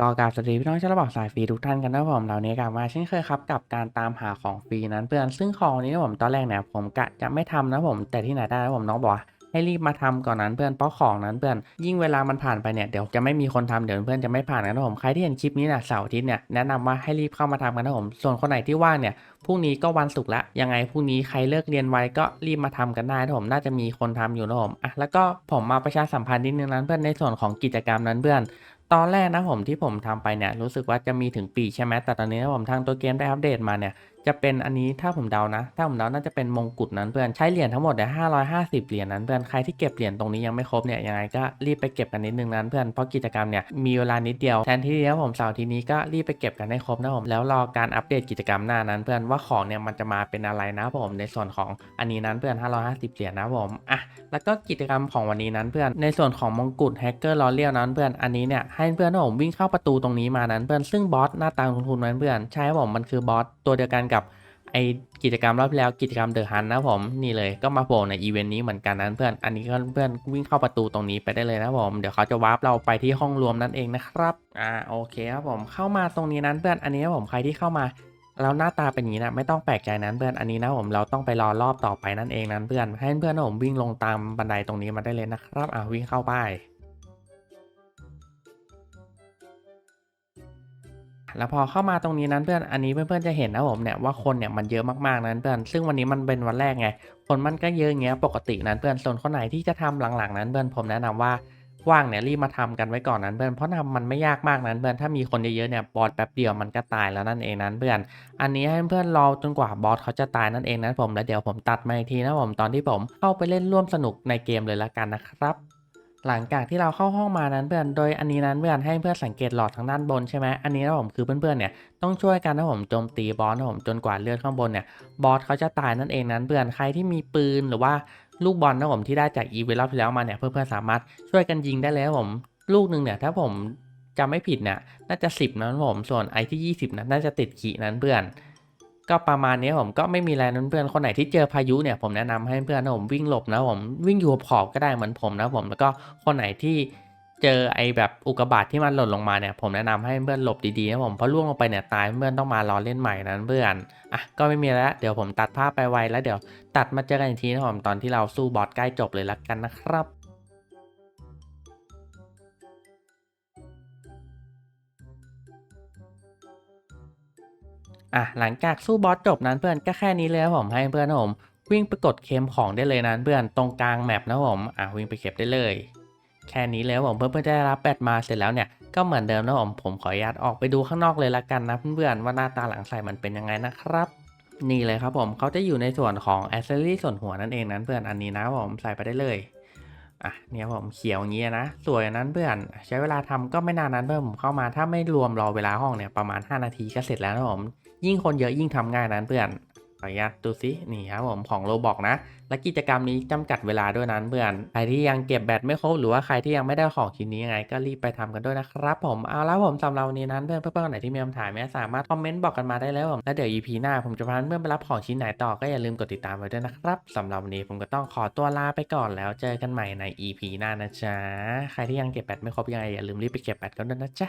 ก็กราบสวัสดีพี่น้องชาวระบอกสายฟรีทุกท่านกันนะผมเรานี้กลับมาเช่นเคยครับกับการตามหาของฟรีนั้นเพื่อนซึ่งของนี้นะผมตอนแรกเนี่ยผมกะจะไม่ทำนะผมแต่ที่ไหนได้นะผมน้องบอกให้รีบมาทำก่อนนั้นเพื่อนเพราะของนั้นเพื่อนยิ่งเวลามันผ่านไปเนี่ยเดี๋ยวจะไม่มีคนทำเดี๋ยวเพื่อนจะไม่ผ่านกันนะผมใครที่เห็นคลิปนี้นี่ยเสาร์อาทิตย์เนี่ยแนะนำว่าให้รีบเข้ามาทำกันนะผมส่วนคนไหนที่ว่างเนี่ยพรุ่งนี้ก็วันศุกร์ละยังไงพรุ่งนี้ใครเลิกเรียนไวก็รีบมาทำกันได้นะผมน่าจะมีคนทำอยู่นะผมอะแล้วก็ผมมาประชาสัมพันธ์นิดนึงนั้นเพื่อนในส่วนของกิจกรรมนั้นเพื่อน ตอนแรกนะผมที่ผมทำไปเนี่ยรู้สึกว่าจะมีถึงปีใช่ไหมแต่ตอนนี้ผมทางตัวเกมได้อัปเดตมาเนี่ยจะเป็นอันนี้ถ้าผมเดานะ ถ้าผมเดาน่าจะเป็นมงกุฎนั้นเพื่อนใช้เหรียญทั้งหมดเนี่ยห้าร้อยห้าสิบเหรียญนั้นเพื่อนใครที่เก็บเหรียญตรงนี้ยังไม่ครบเนี่ยยังไงก็รีบไปเก็บกันนิดนึงนั้นเพื่อนเพราะกิจกรรมเนี่ยมีเวลานิดเดียวแทนที่นะผมเสาร์ทีนี้ก็รีบไปเก็บกันให้ครบนะผมแล้วรอการอัปเดตกิจกรรมหน้านั้นเพื่อนว่าของเนี่ยมันจะมาเป็นอะไรนะผมในส่วนของอันนี้นั้นเพื่อน 550 เหรียญนะผมอะแล้วก็กิจกรรมของวันนี้นั้นเพื่อนในส่วนของมงกุฎแฮกเกอร์ลอเรียลนั้นเพื่อนอันนี้เนี่ยให้เพื่อนผมวิ่งเข้าประตูตรงนี้มานั้นเพื่อนซึ่งบอสหน้าตาคุณๆนั้นเพื่อนใช่ผมมันคือบอสตัวเดียวกันกับไอกิจกรรมรอบที่แล้วกิจกรรมเดอะฮันนะผมนี่เลยก็มาโผล่ในอีเวนต์นี้เหมือนกันนั้นเพื่อนอันนี้ก็เพื่อนวิ่งเข้าประตูตรงนี้ไปได้เลยนะผมเดี๋ยวเขาจะวาร์ปเราไปที่ห้องรวมนั่นเองนะครับอ่าโอเคครับผมเข้ามาตรงนี้นั้นเพื่อนอันนี้นะผมใครที่เข้ามาแล้วหน้าตาเป็นอย่างนี้นะไม่ต้องแปลกใจนั้นเพื่อนอันนี้นะผมเราต้องไปรอรอบต่อไปนั่นเองนั้นเพื่อนให้เพื่อนผมวิ่งลงตามบันไดตรงนี้มาได้เลยนะครับอ่าวิ่งเข้าไป แล้วพอเข้ามาตรงนี้นั้นเพื่อนอันนี้เพื่อนๆจะเห็นนะผมเนี่ยว่าคนเนี่ยมันเยอะมากๆนั้นเพื่อนซึ่งวันนี้มันเป็นวันแรกไงคนมันก็เยอะอย่างเงี้ยปกตินั้นเพื่อนส่วนคนไหนที่จะทำหลังๆนั้นเพื่อนผมแนะนำว่าว่างเนี่ยรีบมาทำกันไว้ก่อนนั้นเพื่อนเพราะทำมันไม่ยากมากนั้นเพื่อนถ้ามีคนเยอะๆเนี่ยบอสแป๊บเดียวมันก็ตายแล้วนั่นเองนั้นเพื่อน อันนี้ให้เพื่อนรอจนกว่าบอสเขาจะตายนั่นเองนะผมแล้วเดี๋ยวผมตัดมาอีกทีนะผมตอนที่ผมเข้าไปเล่นร่วมสนุกในเกมเลยละกันนะครับ หลังจากที่เราเข้าห้องมานั้นเพื่อน โดยอันนี้นั้นเพื่อนให้เพื่อนสังเกตหลอดทางด้านบนใช่ไหมอันนี้นะผมคือเพื่อนๆเนี่ยต้องช่วยกันนะผมโจมตีบอสนะผมจนกว่าเลือดข้างบนเนี่ยบอสเขาจะตายนั่นเองนั้นเพื่อนใครที่มีปืนหรือว่าลูกบอลนะผมที่ได้จากอีเวนต์รอบที่แล้วมาเนี่ยเพื่อนๆสามารถช่วยกันยิงได้เลยนะผมลูกหนึ่งเนี่ยถ้าผมจำไม่ผิดเนี่ยน่าจะ 10นะผมส่วนไอที่ 20นะน่าจะติดขีนั้นเพื่อน ก็ประมาณนี้ผมก็ไม่มีอะไรนั้นเพื่อนคนไหนที่เจอพายุเนี่ยผมแนะนำให้เพื่อนนะผมวิ่งหลบนะผมวิ่งอยู่ขอบก็ได้เหมือนผมนะผมแล้วก็คนไหนที่เจอไอแบบอุกกาบาตที่มันหล่นลงมาเนี่ยผมแนะนำให้เพื่อนหลบดีๆนะผมเพราะล่วงลงไปเนี่ยตายเพื่อนต้องมารอเล่นใหม่นั้นเพื่อนอะก็ไม่มีแล้วเดี๋ยวผมตัดภาพไปไวแล้วเดี๋ยวตัดมาเจอกันอีกทีนะผมตอนที่เราสู้บอสใกล้จบเลยละกันนะครับ อะหลังจากสู้บอสจบนั้นเพื่อนก็แค่นี้เลยครับผมให้เพื่อนนะผมวิ่งไปกดเคลมของได้เลยนั้นเพื่อนตรงกลางแมปนะผมอะวิ่งไปเก็บได้เลย แค่นี้เลยครับผมเพื่อนๆจะได้รับแบตมาเสร็จแล้วเนี่ยก็เหมือนเดิมนะผมผมขออนุญาตออกไปดูข้างนอกเลยละกันนะเพื่อนๆว่าหน้าตาหลังใส่มันเป็นยังไงนะครับ นี่เลยครับผมเขาจะอยู่ในส่วนของแอสเซอรี่ส่วนหัวนั่นเองนั้นเพื่อนอันนี้นะผมใส่ไปได้เลย อะเนี่ยผมเขียวอย่างเงี้ยนะสวยนั้นเพื่อนใช้เวลาทำก็ไม่นานนั้นเพื่อนผมเข้ามาถ้าไม่รวมรอเวลาห้องเนี่ยประมาณ 5 นาทีก็เสร็จแล้วนะผมยิ่งคนเยอะยิ่งทำง่ายนั้นเพื่อน ออนุญาตดูซินี่ครับผมของโรบอกนะ และกิจกรรมนี้จำกัดเวลาด้วยนั้นเพื่อนใครที่ยังเก็บแบตไม่ครบหรือว่าใครที่ยังไม่ได้ของชิ้นนี้ยังไงก็รีบไปทำกันด้วยนะครับผมเอาแล้วผมสำหรับวันนี้นั้นเพื่อนเพื่อนๆคนไหนที่มีคำถามเนี่ยสามารถคอมเมนต์บอกกันมาได้แล้วผมแล้วเดี๋ยว EP หน้าผมจะพาเพื่อนไปรับของชิ้นไหนต่อก็อย่าลืมกดติดตามไว้ด้วยนะครับสำหรับวันนี้ผมก็ต้องขอตัวลาไปก่อนแล้วเจอกันใหม่ใน EP หน้านะจ๊ะใครที่ยังเก็บแบตไม่ครบยังไงอย่าลืมรีบไปเก็บแบตกันด้วยนะจ๊ะ